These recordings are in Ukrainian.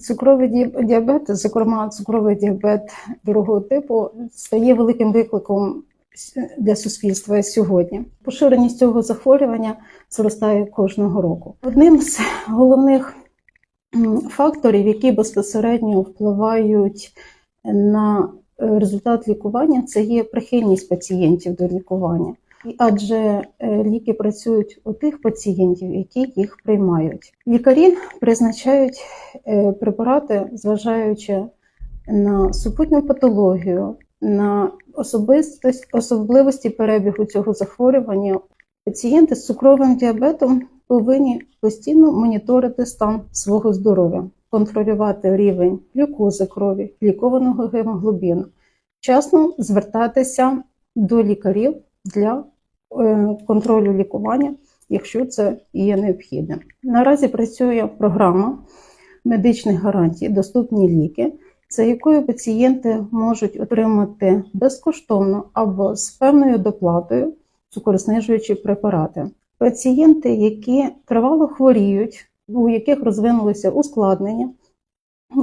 Цукровий діаб- діабет, зокрема цукровий діабет другого типу, стає великим викликом для суспільства сьогодні. Поширеність цього захворювання зростає кожного року. Одним з головних факторів, які безпосередньо впливають на е, результат лікування, це є прихильність пацієнтів до лікування. Адже е, ліки працюють у тих пацієнтів, які їх приймають. Лікарі призначають препарати, зважаючи на супутню патологію, на особливості перебігу цього захворювання. Пацієнти з цукровим діабетом повинні постійно моніторити стан свого здоров'я, контролювати рівень глюкози крові, лікованого гемоглобіну, вчасно звертатися до лікарів для е, контролю лікування, якщо це є необхідним. Наразі працює програма медичних гарантій, доступні ліки, за якою пацієнти можуть отримати безкоштовно або з певною доплатою цукрознижуючі препарати. Пацієнти, які тривало хворіють, у яких розвинулися ускладнення,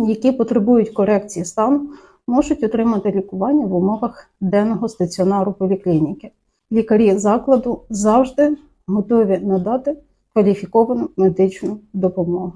які потребують корекції стану, можуть отримати лікування в умовах денного стаціонару поліклініки. Лікарі закладу завжди готові надати кваліфіковану медичну допомогу.